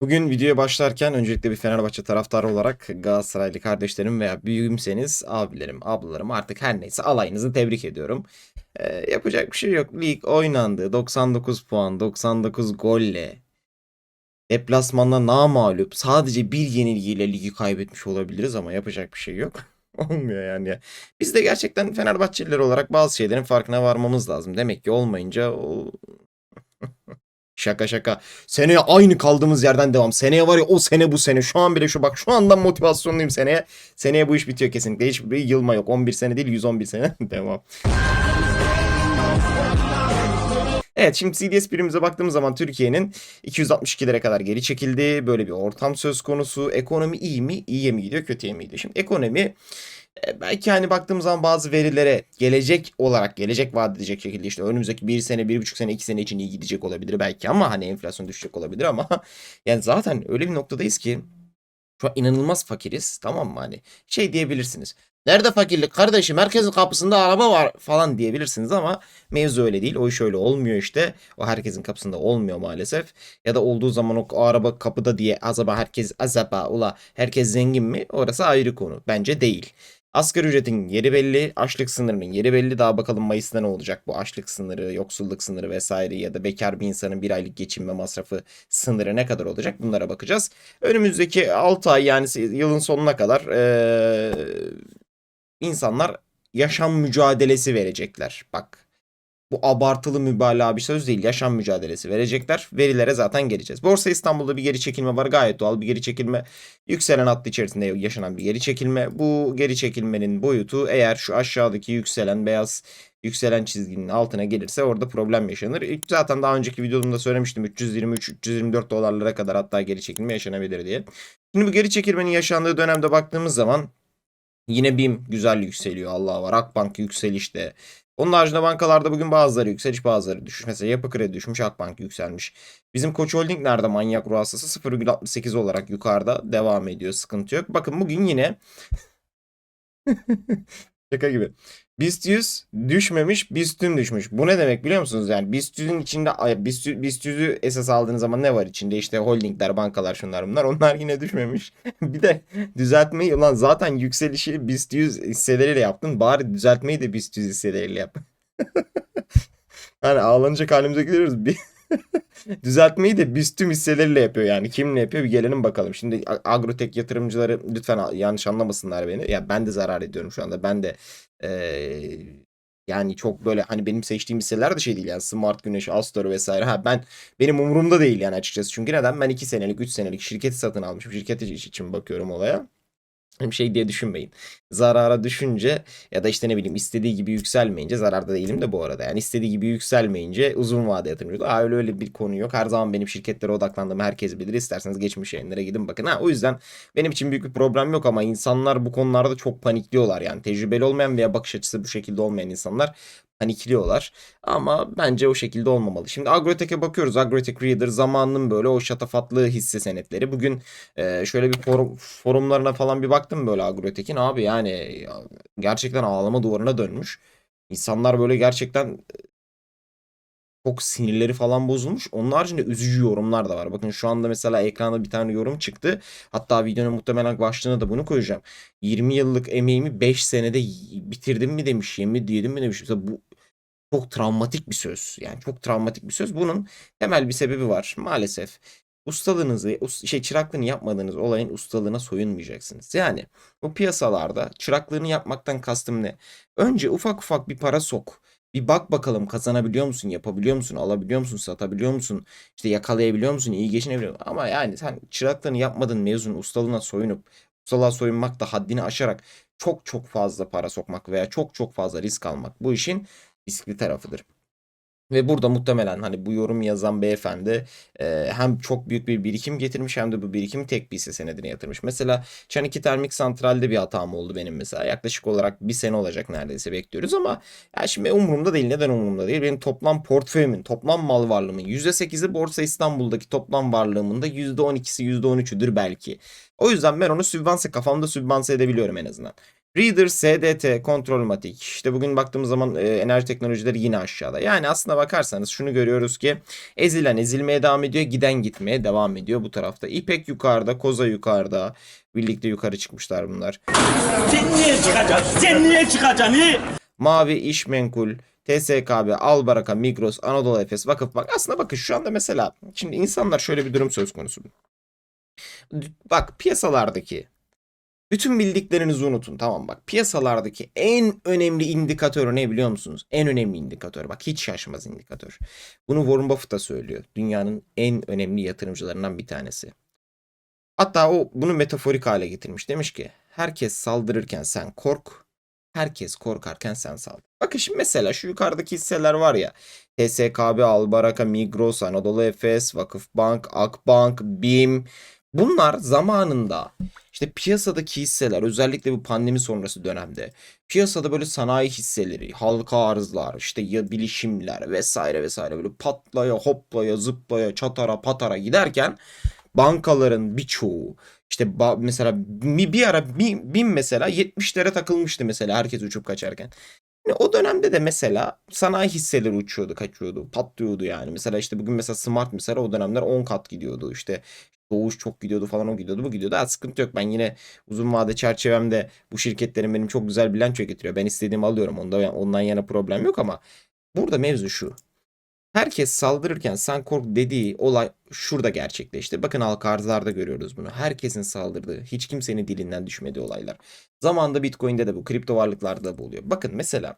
Bugün videoya başlarken öncelikle bir Fenerbahçe taraftarı olarak Galatasaraylı kardeşlerim veya büyüğümseniz abilerim, ablalarım artık her neyse alayınızı tebrik ediyorum. Ee, yapacak bir şey yok. Lig oynandı. 99 puan, 99 golle. Deplasmanda namağlup. Sadece bir yenilgiyle ligi kaybetmiş olabiliriz ama yapacak bir şey yok. Olmuyor yani. Biz de gerçekten Fenerbahçeliler olarak bazı şeylerin farkına varmamız lazım. Demek ki olmayınca o... Şaka şaka. Seneye aynı kaldığımız yerden devam. Seneye var ya o sene bu sene. Şu an bile şu bak şu andan motivasyonluyum seneye. Seneye bu iş bitiyor kesinlikle. Hiçbir yılma yok. 11 sene değil 111 sene. devam. Evet şimdi CDS birimize baktığımız zaman Türkiye'nin 262'lere kadar geri çekildi. Böyle bir ortam söz konusu. Ekonomi iyi mi? İyiye mi gidiyor? Kötüye mi gidiyor? Şimdi ekonomi belki hani baktığımız zaman bazı verilere gelecek olarak gelecek vaat edecek şekilde işte önümüzdeki bir sene, bir buçuk sene, iki sene için iyi gidecek olabilir belki ama hani enflasyon düşecek olabilir ama yani zaten öyle bir noktadayız ki şu an inanılmaz fakiriz tamam mı hani şey diyebilirsiniz. Nerede fakirlik kardeşim herkesin kapısında araba var falan diyebilirsiniz ama mevzu öyle değil. O iş öyle olmuyor işte. O herkesin kapısında olmuyor maalesef. Ya da olduğu zaman o, araba kapıda diye acaba herkes acaba ula herkes zengin mi? Orası ayrı konu. Bence değil. Asgari ücretin yeri belli, açlık sınırının yeri belli. Daha bakalım Mayıs'ta ne olacak bu açlık sınırı, yoksulluk sınırı vesaire ya da bekar bir insanın bir aylık geçinme masrafı sınırı ne kadar olacak bunlara bakacağız. Önümüzdeki 6 ay yani yılın sonuna kadar eee, insanlar yaşam mücadelesi verecekler. Bak bu abartılı mübalağa bir söz değil. Yaşam mücadelesi verecekler. Verilere zaten geleceğiz. Borsa İstanbul'da bir geri çekilme var. Gayet doğal bir geri çekilme. Yükselen hattı içerisinde yaşanan bir geri çekilme. Bu geri çekilmenin boyutu eğer şu aşağıdaki yükselen beyaz yükselen çizginin altına gelirse orada problem yaşanır. Zaten daha önceki videomda söylemiştim 323-324 dolarlara kadar hatta geri çekilme yaşanabilir diye. Şimdi bu geri çekilmenin yaşandığı dönemde baktığımız zaman yine BİM güzel yükseliyor Allah var. Akbank yükselişte. Onun haricinde bankalarda bugün bazıları yükseliş bazıları düşüş. Mesela Yapı Kredi düşmüş Akbank yükselmiş. Bizim Koç Holding nerede manyak ruh hastası 0,68 olarak yukarıda devam ediyor sıkıntı yok. Bakın bugün yine Şaka gibi. BIST 100 düşmemiş, BIST tüm düşmüş. Bu ne demek biliyor musunuz? Yani BIST 100'ün içinde BIST, BIST 100'ü esas aldığınız zaman ne var içinde? İşte holdingler, bankalar, şunlar bunlar. Onlar yine düşmemiş. bir de düzeltmeyi ulan zaten yükselişi BIST 100 hisseleriyle yaptın. Bari düzeltmeyi de BIST 100 hisseleriyle yap. hani ağlanacak halimize geliyoruz. Bir Düzeltmeyi de BIST tüm hisseleriyle yapıyor yani. Kimle yapıyor bir gelelim bakalım. Şimdi agrotek yatırımcıları lütfen yanlış anlamasınlar beni. Ya ben de zarar ediyorum şu anda. Ben de yani çok böyle hani benim seçtiğim hisseler de şey değil yani Smart Güneş, Astor vesaire. Ha ben benim umurumda değil yani açıkçası. Çünkü neden? Ben 2 senelik, 3 senelik şirketi satın almışım. Şirket için bakıyorum olaya bir şey diye düşünmeyin. Zarara düşünce ya da işte ne bileyim istediği gibi yükselmeyince zararda değilim de bu arada. Yani istediği gibi yükselmeyince uzun vade yatırımcı. Aa öyle öyle bir konu yok. Her zaman benim şirketlere odaklandığımı herkes bilir. İsterseniz geçmiş yayınlara gidin bakın. Ha o yüzden benim için büyük bir problem yok ama insanlar bu konularda çok panikliyorlar. Yani tecrübeli olmayan veya bakış açısı bu şekilde olmayan insanlar panikliyorlar. Ama bence o şekilde olmamalı. Şimdi Agrotek'e bakıyoruz. Agrotek Reader zamanının böyle o şatafatlı hisse senetleri. Bugün e, şöyle bir forum, forumlarına falan bir baktım böyle Agrotek'in. Abi yani ya, gerçekten ağlama duvarına dönmüş. İnsanlar böyle gerçekten çok sinirleri falan bozulmuş. Onun haricinde üzücü yorumlar da var. Bakın şu anda mesela ekranda bir tane yorum çıktı. Hatta videonun muhtemelen başlığına da bunu koyacağım. 20 yıllık emeğimi 5 senede bitirdim mi demiş, yemin diyelim mi demiş. Mesela bu çok travmatik bir söz. Yani çok travmatik bir söz. Bunun temel bir sebebi var maalesef. Ustalığınızı, şey çıraklığını yapmadığınız olayın ustalığına soyunmayacaksınız. Yani bu piyasalarda çıraklığını yapmaktan kastım ne? Önce ufak ufak bir para sok. Bir bak bakalım kazanabiliyor musun, yapabiliyor musun, alabiliyor musun, satabiliyor musun, işte yakalayabiliyor musun, iyi geçinebiliyor musun? Ama yani sen çıraklığını yapmadın mezun ustalığına soyunup, ustalığa soyunmak da haddini aşarak çok çok fazla para sokmak veya çok çok fazla risk almak bu işin riskli tarafıdır. Ve burada muhtemelen hani bu yorum yazan beyefendi e, hem çok büyük bir birikim getirmiş hem de bu birikimi tek bir hisse senedine yatırmış. Mesela Çan Termik Santral'de bir hatam oldu benim mesela. Yaklaşık olarak bir sene olacak neredeyse bekliyoruz ama ya şimdi umurumda değil. Neden umurumda değil? Benim toplam portföyümün, toplam mal varlığımın %8'i Borsa İstanbul'daki toplam varlığımın da %12'si %13'üdür belki. O yüzden ben onu sübvanse kafamda sübvanse edebiliyorum en azından. Reader, SDT, Kontrolmatik. İşte bugün baktığımız zaman e, enerji teknolojileri yine aşağıda. Yani aslına bakarsanız şunu görüyoruz ki ezilen ezilmeye devam ediyor, giden gitmeye devam ediyor bu tarafta. İpek yukarıda, Koza yukarıda. Birlikte yukarı çıkmışlar bunlar. Sen niye çıkacaksın? Sen niye çıkacaksın? Niye? Mavi, İş Menkul, TSKB, Albaraka, Migros, Anadolu Efes, Vakıfbank. Aslında bakın şu anda mesela şimdi insanlar şöyle bir durum söz konusu. Bak piyasalardaki bütün bildiklerinizi unutun tamam bak. Piyasalardaki en önemli indikatör ne biliyor musunuz? En önemli indikatör bak hiç şaşmaz indikatör. Bunu Warren Buffett da söylüyor. Dünyanın en önemli yatırımcılarından bir tanesi. Hatta o bunu metaforik hale getirmiş. Demiş ki herkes saldırırken sen kork. Herkes korkarken sen saldır. Bakın şimdi mesela şu yukarıdaki hisseler var ya. TSKB, Albaraka, Migros, Anadolu Efes, Vakıfbank, Akbank, BİM. Bunlar zamanında işte piyasadaki hisseler özellikle bu pandemi sonrası dönemde piyasada böyle sanayi hisseleri, halka arzlar, işte ya bilişimler vesaire vesaire böyle patlaya hoplaya zıplaya çatara patara giderken bankaların birçoğu işte mesela bir ara bin, bin mesela 70'lere takılmıştı mesela herkes uçup kaçarken. Yani o dönemde de mesela sanayi hisseleri uçuyordu, kaçıyordu, patlıyordu yani. Mesela işte bugün mesela Smart mesela o dönemler 10 kat gidiyordu. İşte Doğuş çok gidiyordu falan o gidiyordu bu gidiyordu. Ha, sıkıntı yok. Ben yine uzun vade çerçevemde bu şirketlerin benim çok güzel bilanço getiriyor. Ben istediğimi alıyorum. Onda ondan yana problem yok ama burada mevzu şu. Herkes saldırırken sen kork dediği olay şurada gerçekleşti. Bakın halka arzlarda görüyoruz bunu. Herkesin saldırdığı, hiç kimsenin dilinden düşmediği olaylar. Zamanında Bitcoin'de de bu, kripto varlıklarda da bu oluyor. Bakın mesela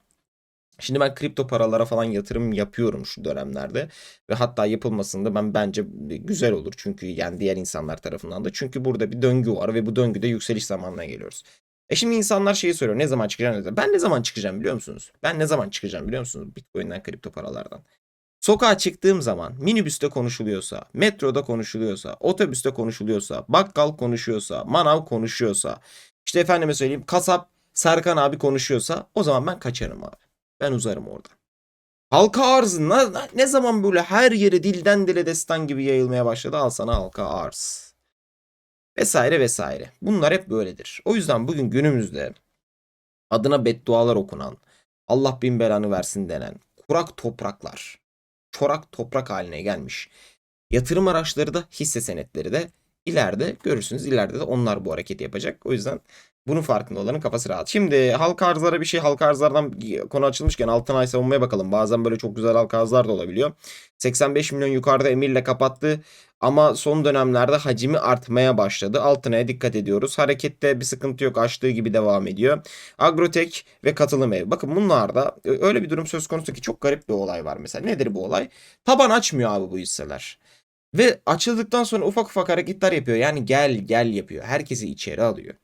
Şimdi ben kripto paralara falan yatırım yapıyorum şu dönemlerde ve hatta yapılmasında ben bence güzel olur çünkü yani diğer insanlar tarafından da çünkü burada bir döngü var ve bu döngüde yükseliş zamanına geliyoruz. E şimdi insanlar şeyi soruyor ne zaman çıkacağım? Ben ne zaman çıkacağım biliyor musunuz? Ben ne zaman çıkacağım biliyor musunuz? Bitcoin'den kripto paralardan. Sokağa çıktığım zaman minibüste konuşuluyorsa, metroda konuşuluyorsa, otobüste konuşuluyorsa, bakkal konuşuyorsa, manav konuşuyorsa, işte efendime söyleyeyim kasap Serkan abi konuşuyorsa o zaman ben kaçarım abi. Ben uzarım orada. Halka arz ne, ne zaman böyle her yere dilden dile destan gibi yayılmaya başladı al sana halka arz. Vesaire vesaire. Bunlar hep böyledir. O yüzden bugün günümüzde adına beddualar okunan, Allah bin belanı versin denen kurak topraklar, çorak toprak haline gelmiş. Yatırım araçları da hisse senetleri de ileride görürsünüz ileride de onlar bu hareketi yapacak. O yüzden bunun farkında olanın kafası rahat. Şimdi halka arzlara bir şey halka arzlardan konu açılmışken altın ay savunmaya bakalım. Bazen böyle çok güzel halka arzlar da olabiliyor. 85 milyon yukarıda emirle kapattı. Ama son dönemlerde hacmi artmaya başladı. Altınaya dikkat ediyoruz. Harekette bir sıkıntı yok. Açtığı gibi devam ediyor. Agrotek ve katılım ev. Bakın bunlarda öyle bir durum söz konusu ki çok garip bir olay var mesela. Nedir bu olay? Taban açmıyor abi bu hisseler. Ve açıldıktan sonra ufak ufak hareketler yapıyor. Yani gel gel yapıyor. Herkesi içeri alıyor.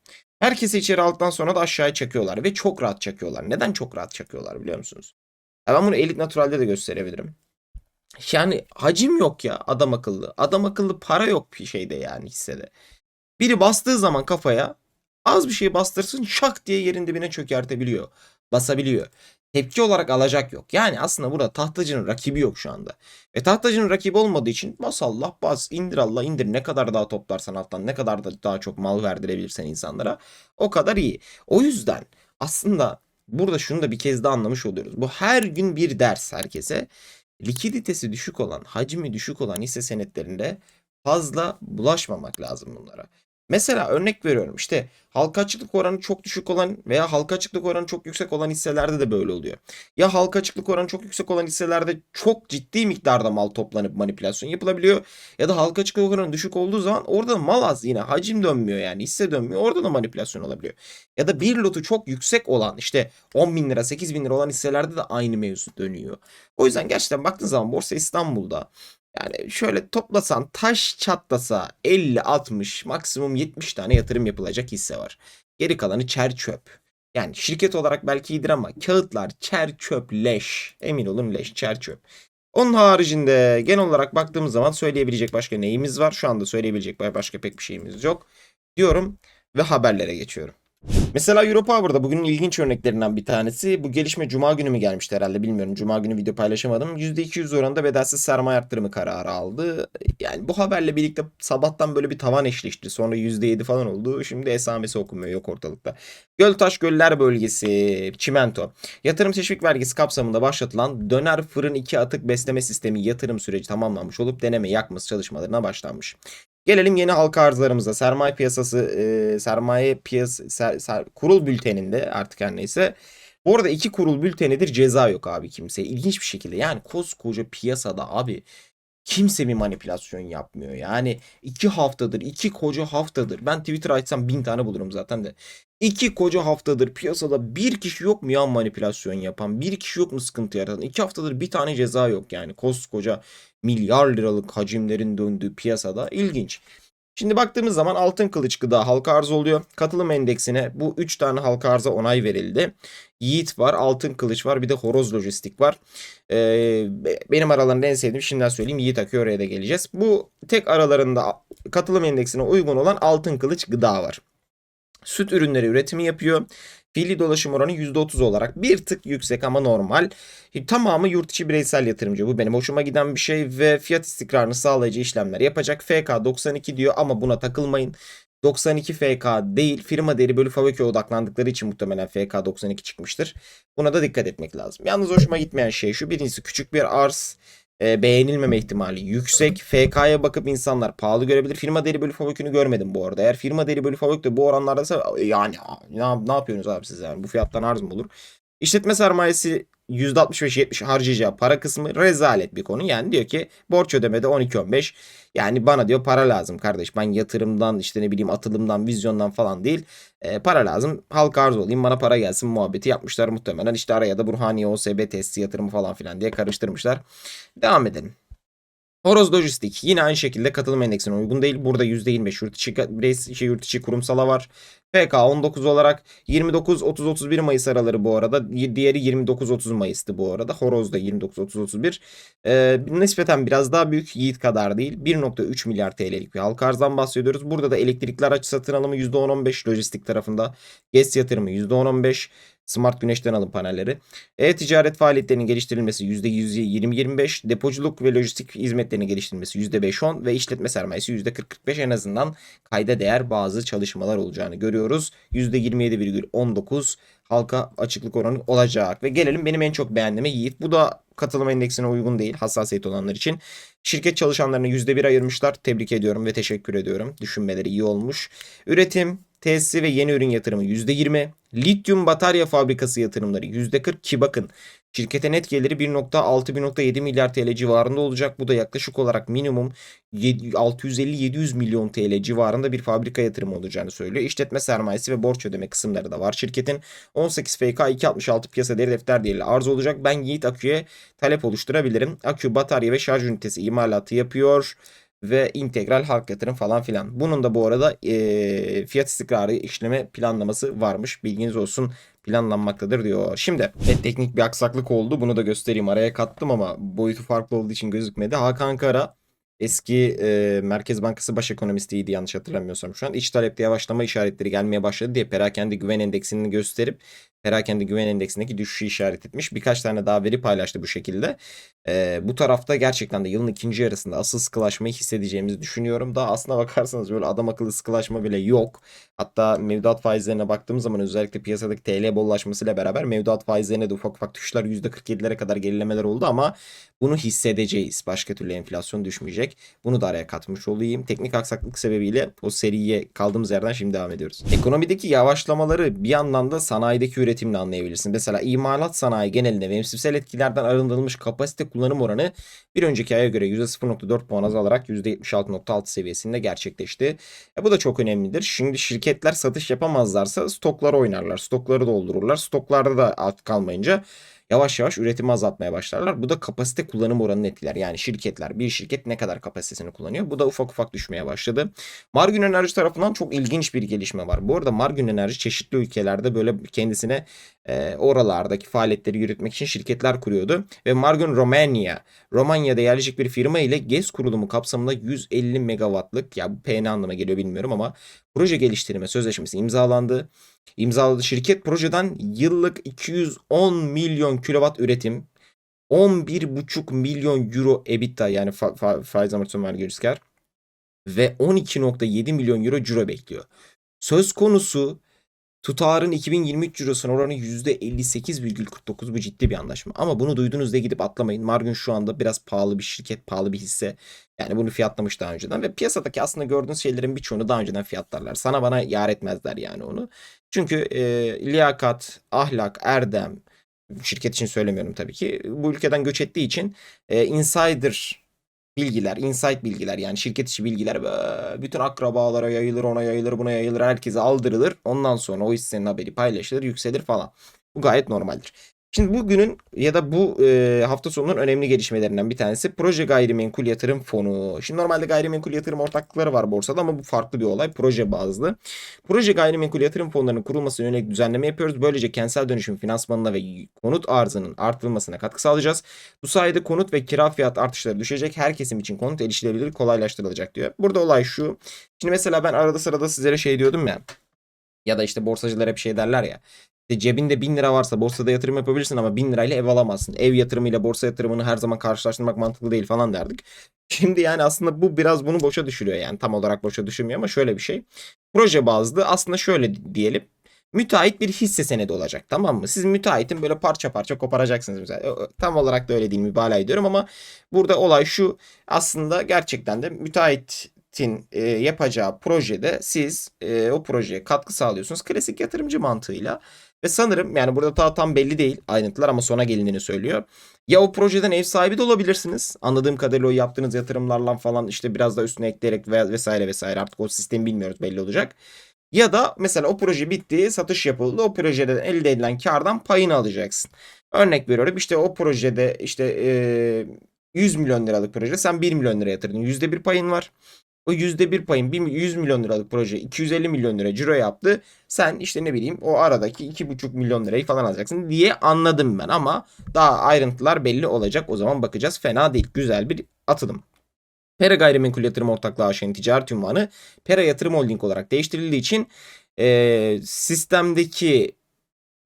Herkesi içeri aldıktan sonra da aşağıya çekiyorlar ve çok rahat çekiyorlar. Neden çok rahat çekiyorlar biliyor musunuz? Ya ben bunu Elite Natural'de de gösterebilirim. Yani hacim yok ya adam akıllı. Adam akıllı para yok bir şeyde yani hissede. Biri bastığı zaman kafaya az bir şey bastırsın şak diye yerin dibine çökertebiliyor. Basabiliyor. Tepki olarak alacak yok. Yani aslında burada tahtacının rakibi yok şu anda. Ve tahtacının rakibi olmadığı için bas Allah bas indir Allah indir ne kadar daha toplarsan alttan ne kadar da daha çok mal verdirebilirsen insanlara o kadar iyi. O yüzden aslında burada şunu da bir kez daha anlamış oluyoruz. Bu her gün bir ders herkese. Likiditesi düşük olan, hacmi düşük olan hisse senetlerinde fazla bulaşmamak lazım bunlara. Mesela örnek veriyorum işte halka açıklık oranı çok düşük olan veya halka açıklık oranı çok yüksek olan hisselerde de böyle oluyor. Ya halka açıklık oranı çok yüksek olan hisselerde çok ciddi miktarda mal toplanıp manipülasyon yapılabiliyor. Ya da halka açıklık oranı düşük olduğu zaman orada da mal az yine hacim dönmüyor yani hisse dönmüyor orada da manipülasyon olabiliyor. Ya da bir lotu çok yüksek olan işte 10 bin lira 8 bin lira olan hisselerde de aynı mevzu dönüyor. O yüzden gerçekten baktığın zaman Borsa İstanbul'da yani şöyle toplasan taş çatlasa 50, 60, maksimum 70 tane yatırım yapılacak hisse var. Geri kalanı çer çöp. Yani şirket olarak belki iyidir ama kağıtlar çer çöp leş. Emin olun leş çer çöp. Onun haricinde genel olarak baktığımız zaman söyleyebilecek başka neyimiz var? Şu anda söyleyebilecek başka pek bir şeyimiz yok. Diyorum ve haberlere geçiyorum. Mesela Europower'da bugünün ilginç örneklerinden bir tanesi bu gelişme Cuma günü mü gelmişti herhalde bilmiyorum. Cuma günü video paylaşamadım. %200 oranında bedelsiz sermaye arttırımı kararı aldı. Yani bu haberle birlikte sabahtan böyle bir tavan eşleşti. Sonra %7 falan oldu. Şimdi esamesi okunmuyor yok ortalıkta. Göltaş Göller Bölgesi Çimento. Yatırım teşvik vergisi kapsamında başlatılan döner fırın 2 atık besleme sistemi yatırım süreci tamamlanmış olup deneme yakması çalışmalarına başlanmış. Gelelim yeni halka arzlarımıza. Sermaye piyasası, e, sermaye piyas, ser- ser- kurul bülteninde artık her neyse. Bu arada iki kurul bültenidir ceza yok abi kimseye. İlginç bir şekilde. Yani koskoca piyasada abi kimse bir manipülasyon yapmıyor. Yani iki haftadır, iki koca haftadır. Ben Twitter açsam bin tane bulurum zaten de. İki koca haftadır piyasada bir kişi yok mu ya manipülasyon yapan? Bir kişi yok mu sıkıntı yaratan? İki haftadır bir tane ceza yok yani. Koskoca milyar liralık hacimlerin döndüğü piyasada ilginç. Şimdi baktığımız zaman altın kılıç gıda halka arz oluyor. Katılım endeksine bu 3 tane halka arza onay verildi. Yiğit var, altın kılıç var, bir de horoz lojistik var. Ee, be- benim aralarında en sevdiğim şimdiden söyleyeyim Yiğit Akü oraya da geleceğiz. Bu tek aralarında katılım endeksine uygun olan altın kılıç gıda var. Süt ürünleri üretimi yapıyor. Fiili dolaşım oranı %30 olarak bir tık yüksek ama normal. Tamamı yurt içi bireysel yatırımcı. Bu benim hoşuma giden bir şey ve fiyat istikrarını sağlayıcı işlemler yapacak. FK 92 diyor ama buna takılmayın. 92 FK değil firma değeri bölü fabrik odaklandıkları için muhtemelen FK 92 çıkmıştır. Buna da dikkat etmek lazım. Yalnız hoşuma gitmeyen şey şu birincisi küçük bir arz e, beğenilmeme ihtimali yüksek. FK'ya bakıp insanlar pahalı görebilir. Firma değeri bölü fabrikini görmedim bu arada. Eğer firma değeri bölü fabrik de bu oranlardaysa yani ne, ne yapıyorsunuz abi siz yani bu fiyattan arz mı olur? İşletme sermayesi %65-70 harcayacağı para kısmı rezalet bir konu. Yani diyor ki borç ödemede 12-15 yani bana diyor para lazım kardeş. Ben yatırımdan işte ne bileyim atılımdan vizyondan falan değil. E, para lazım. Halka arz olayım bana para gelsin muhabbeti yapmışlar muhtemelen. İşte araya da Burhaniye OSB testi yatırımı falan filan diye karıştırmışlar. Devam edelim. Horoz Lojistik yine aynı şekilde katılım endeksine uygun değil. Burada %25 yurt içi, bireysel, şey, yurt içi kurumsala var. PK 19 olarak 29-30-31 Mayıs araları bu arada. Diğeri 29-30 Mayıs'tı bu arada. Horoz da 29-30-31. Ee, nispeten biraz daha büyük. Yiğit kadar değil. 1.3 milyar TL'lik bir halka arzdan bahsediyoruz. Burada da elektrikli araç satın alımı %10-15 lojistik tarafında. GES yatırımı %10-15. Smart güneşten alım panelleri. E-ticaret faaliyetlerinin geliştirilmesi %20-25, depoculuk ve lojistik hizmetlerinin geliştirilmesi %5-10 ve işletme sermayesi %40-45 en azından kayda değer bazı çalışmalar olacağını görüyoruz. %27,19 halka açıklık oranı olacak. Ve gelelim benim en çok beğendiğime Yiğit. Bu da katılım endeksine uygun değil hassasiyet olanlar için. Şirket çalışanlarına %1 ayırmışlar. Tebrik ediyorum ve teşekkür ediyorum. Düşünmeleri iyi olmuş. Üretim, tesisi ve yeni ürün yatırımı %20. Lityum batarya fabrikası yatırımları %40 ki bakın şirkete net geliri 1.6-1.7 milyar TL civarında olacak. Bu da yaklaşık olarak minimum 650-700 milyon TL civarında bir fabrika yatırımı olacağını söylüyor. İşletme sermayesi ve borç ödeme kısımları da var. Şirketin 18 FK 266 piyasa değeri defter değerli arz olacak. Ben Yiğit Akü'ye talep oluşturabilirim. Akü batarya ve şarj ünitesi imalatı yapıyor ve integral halk yatırım falan filan. Bunun da bu arada eee, fiyat istikrarı işleme planlaması varmış. Bilginiz olsun planlanmaktadır diyor. Şimdi evet, teknik bir aksaklık oldu. Bunu da göstereyim. Araya kattım ama boyutu farklı olduğu için gözükmedi. Hakan Kara eski eee, Merkez Bankası baş ekonomistiydi yanlış hatırlamıyorsam şu an. İç talepte yavaşlama işaretleri gelmeye başladı diye perakende güven endeksini gösterip perakende güven endeksindeki düşüşü işaret etmiş. Birkaç tane daha veri paylaştı bu şekilde. Ee, bu tarafta gerçekten de yılın ikinci yarısında asıl sıkılaşmayı hissedeceğimizi düşünüyorum. Daha aslına bakarsanız böyle adam akıllı sıkılaşma bile yok. Hatta mevduat faizlerine baktığımız zaman özellikle piyasadaki TL bollaşmasıyla beraber mevduat faizlerine de ufak ufak düşüşler %47'lere kadar gerilemeler oldu ama bunu hissedeceğiz. Başka türlü enflasyon düşmeyecek. Bunu da araya katmış olayım. Teknik aksaklık sebebiyle o seriye kaldığımız yerden şimdi devam ediyoruz. Ekonomideki yavaşlamaları bir yandan da sanayideki üretimle anlayabilirsin. Mesela imalat sanayi genelinde mevsimsel etkilerden arındırılmış kapasite kullanım oranı bir önceki aya göre %0.4 puan azalarak %76.6 seviyesinde gerçekleşti. E bu da çok önemlidir. Şimdi şirketler satış yapamazlarsa stokları oynarlar. Stokları doldururlar. Stoklarda da alt kalmayınca yavaş yavaş üretimi azaltmaya başlarlar. Bu da kapasite kullanım oranını etkiler. Yani şirketler bir şirket ne kadar kapasitesini kullanıyor? Bu da ufak ufak düşmeye başladı. Margün Enerji tarafından çok ilginç bir gelişme var. Bu arada Margün Enerji çeşitli ülkelerde böyle kendisine e, oralardaki faaliyetleri yürütmek için şirketler kuruyordu. Ve Margon Romanya, Romanya'da yerleşik bir firma ile GES kurulumu kapsamında 150 megawattlık ya bu P ne anlama geliyor bilmiyorum ama proje geliştirme sözleşmesi imzalandı. İmzaladı şirket projeden yıllık 210 milyon kilowatt üretim 11,5 milyon euro EBITDA yani fa- fa- faiz amortisman vergi risk kar ve 12.7 milyon euro ciro bekliyor. Söz konusu tutarın 2023 cirosuna oranı %58,49 bu ciddi bir anlaşma. Ama bunu duyduğunuzda gidip atlamayın. Margun şu anda biraz pahalı bir şirket, pahalı bir hisse. Yani bunu fiyatlamış daha önceden ve piyasadaki aslında gördüğünüz şeylerin birçoğunu daha önceden fiyatlarlar. Sana bana yar etmezler yani onu. Çünkü e, liyakat, ahlak, erdem, şirket için söylemiyorum tabii ki. Bu ülkeden göç ettiği için e, insider bilgiler, insight bilgiler yani şirket içi bilgiler böyle bütün akrabalara yayılır, ona yayılır, buna yayılır, herkese aldırılır. Ondan sonra o hissenin haberi paylaşılır, yükselir falan. Bu gayet normaldir. Şimdi bugünün ya da bu e, hafta sonunun önemli gelişmelerinden bir tanesi proje gayrimenkul yatırım fonu. Şimdi normalde gayrimenkul yatırım ortaklıkları var borsada ama bu farklı bir olay. Proje bazlı. Proje gayrimenkul yatırım fonlarının kurulmasına yönelik düzenleme yapıyoruz. Böylece kentsel dönüşüm finansmanına ve konut arzının artırılmasına katkı sağlayacağız. Bu sayede konut ve kira fiyat artışları düşecek. Her kesim için konut erişilebilir kolaylaştırılacak diyor. Burada olay şu. Şimdi mesela ben arada sırada sizlere şey diyordum ya. Ya da işte borsacılara bir şey derler ya. İşte cebinde 1000 lira varsa borsada yatırım yapabilirsin ama 1000 lirayla ev alamazsın. Ev yatırımıyla borsa yatırımını her zaman karşılaştırmak mantıklı değil falan derdik. Şimdi yani aslında bu biraz bunu boşa düşürüyor yani tam olarak boşa düşürmüyor ama şöyle bir şey. Proje bazlı aslında şöyle diyelim. Müteahhit bir hisse senedi olacak tamam mı? Siz müteahhitin böyle parça parça koparacaksınız mesela. Tam olarak da öyle değil mübalağa ediyorum ama burada olay şu aslında gerçekten de müteahhitin e, yapacağı projede siz e, o projeye katkı sağlıyorsunuz. Klasik yatırımcı mantığıyla. Ve sanırım yani burada daha tam belli değil ayrıntılar ama sona gelindiğini söylüyor. Ya o projeden ev sahibi de olabilirsiniz. Anladığım kadarıyla o yaptığınız yatırımlarla falan işte biraz da üstüne ekleyerek ve vesaire vesaire artık o sistemi bilmiyoruz belli olacak. Ya da mesela o proje bitti, satış yapıldı. O projeden elde edilen kardan payını alacaksın. Örnek veriyorum işte o projede işte eee, 100 milyon liralık proje sen 1 milyon lira yatırdın. %1 payın var. O %1 payın bir- 100 milyon liralık proje 250 milyon lira ciro yaptı. Sen işte ne bileyim o aradaki 2,5 milyon lirayı falan alacaksın diye anladım ben ama daha ayrıntılar belli olacak. O zaman bakacağız. Fena değil. Güzel bir atılım. Pera Gayrimenkul Yatırım Ortaklığı AŞ'nin ticaret ünvanı Pera Yatırım Holding olarak değiştirildiği için e, sistemdeki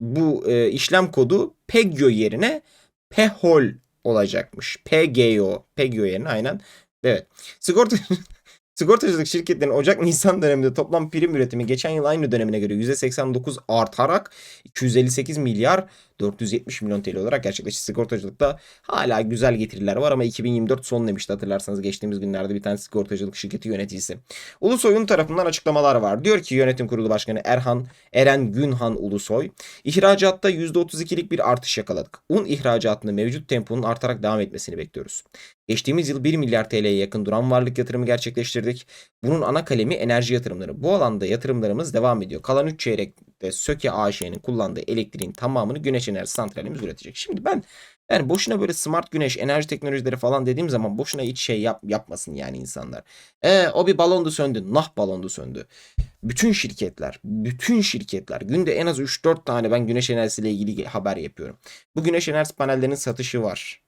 bu e, işlem kodu PEGYO yerine PEHOL olacakmış. PGO. PEGYO yerine aynen. Evet. Sigorta Sigortacılık şirketlerinin Ocak-Nisan döneminde toplam prim üretimi geçen yıl aynı dönemine göre %89 artarak 258 milyar 470 milyon TL olarak gerçekleşti. Sigortacılıkta hala güzel getiriler var ama 2024 son demişti hatırlarsanız geçtiğimiz günlerde bir tane sigortacılık şirketi yöneticisi. Ulusoy'un tarafından açıklamalar var. Diyor ki yönetim kurulu başkanı Erhan Eren Günhan Ulusoy, ihracatta %32'lik bir artış yakaladık. Un ihracatının mevcut temponun artarak devam etmesini bekliyoruz. Geçtiğimiz yıl 1 milyar TL'ye yakın duran varlık yatırımı gerçekleştirdik. Bunun ana kalemi enerji yatırımları. Bu alanda yatırımlarımız devam ediyor. Kalan 3 çeyrekte Söke AŞ'nin kullandığı elektriğin tamamını güneş enerji santralimiz üretecek. Şimdi ben yani boşuna böyle smart güneş enerji teknolojileri falan dediğim zaman boşuna hiç şey yap, yapmasın yani insanlar. E, o bir balondu söndü. Nah balondu söndü. Bütün şirketler, bütün şirketler günde en az 3-4 tane ben güneş enerjisiyle ilgili haber yapıyorum. Bu güneş enerji panellerinin satışı var.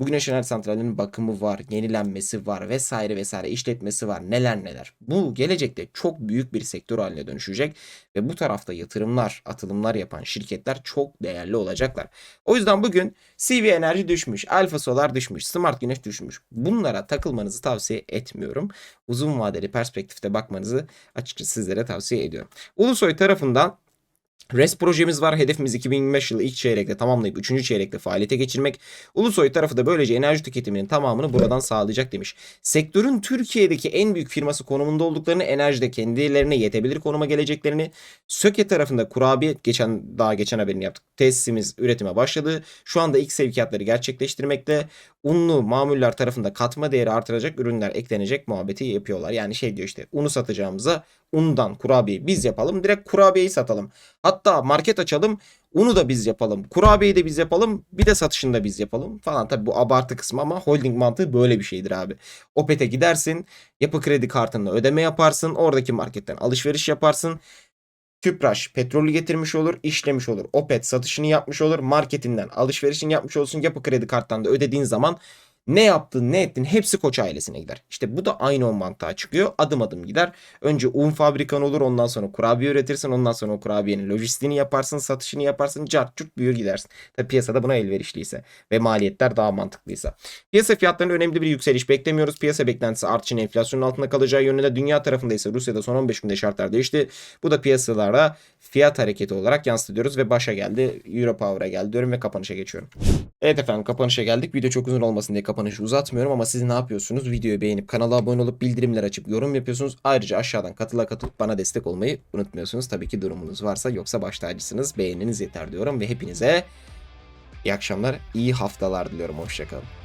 Bu güneş enerji santrallerinin bakımı var, yenilenmesi var vesaire vesaire işletmesi var neler neler. Bu gelecekte çok büyük bir sektör haline dönüşecek ve bu tarafta yatırımlar, atılımlar yapan şirketler çok değerli olacaklar. O yüzden bugün CV Enerji düşmüş, Alfa Solar düşmüş, Smart Güneş düşmüş. Bunlara takılmanızı tavsiye etmiyorum. Uzun vadeli perspektifte bakmanızı açıkçası sizlere tavsiye ediyorum. Ulusoy tarafından RES projemiz var. Hedefimiz 2025 yılı ilk çeyrekte tamamlayıp 3. çeyrekte faaliyete geçirmek. Ulusoy tarafı da böylece enerji tüketiminin tamamını buradan sağlayacak demiş. Sektörün Türkiye'deki en büyük firması konumunda olduklarını, enerjide kendilerine yetebilir konuma geleceklerini, Söke tarafında kurabiye geçen daha geçen haberini yaptık. Tesisimiz üretime başladı. Şu anda ilk sevkiyatları gerçekleştirmekte. Unlu mamuller tarafında katma değeri artıracak ürünler eklenecek muhabbeti yapıyorlar. Yani şey diyor işte unu satacağımıza undan kurabiye biz yapalım. Direkt kurabiyeyi satalım. Hatta market açalım. Unu da biz yapalım. Kurabiyeyi de biz yapalım. Bir de satışını da biz yapalım falan. Tabi bu abartı kısmı ama holding mantığı böyle bir şeydir abi. Opet'e gidersin. Yapı kredi kartınla ödeme yaparsın. Oradaki marketten alışveriş yaparsın. Tüpraş petrolü getirmiş olur, işlemiş olur. Opet satışını yapmış olur, marketinden alışverişini yapmış olsun. Yapı kredi karttan da ödediğin zaman ne yaptın ne ettin hepsi koç ailesine gider. İşte bu da aynı o mantığa çıkıyor. Adım adım gider. Önce un fabrikan olur ondan sonra kurabiye üretirsin. Ondan sonra o kurabiyenin lojistiğini yaparsın satışını yaparsın. Cart curt büyür gidersin. Tabi piyasada buna elverişliyse ve maliyetler daha mantıklıysa. Piyasa fiyatlarında önemli bir yükseliş beklemiyoruz. Piyasa beklentisi artışın enflasyonun altında kalacağı yönünde. Dünya tarafında ise Rusya'da son 15 günde şartlar değişti. Bu da piyasalara fiyat hareketi olarak yansıtıyoruz ve başa geldi. Euro Power'a geldi diyorum ve kapanışa geçiyorum. Evet efendim kapanışa geldik. Video çok uzun olmasın diye kapanışı uzatmıyorum ama siz ne yapıyorsunuz? Videoyu beğenip kanala abone olup bildirimler açıp yorum yapıyorsunuz. Ayrıca aşağıdan katıla katılıp bana destek olmayı unutmuyorsunuz. Tabii ki durumunuz varsa yoksa baş tacısınız. Beğeniniz yeter diyorum ve hepinize iyi akşamlar, iyi haftalar diliyorum. Hoşçakalın.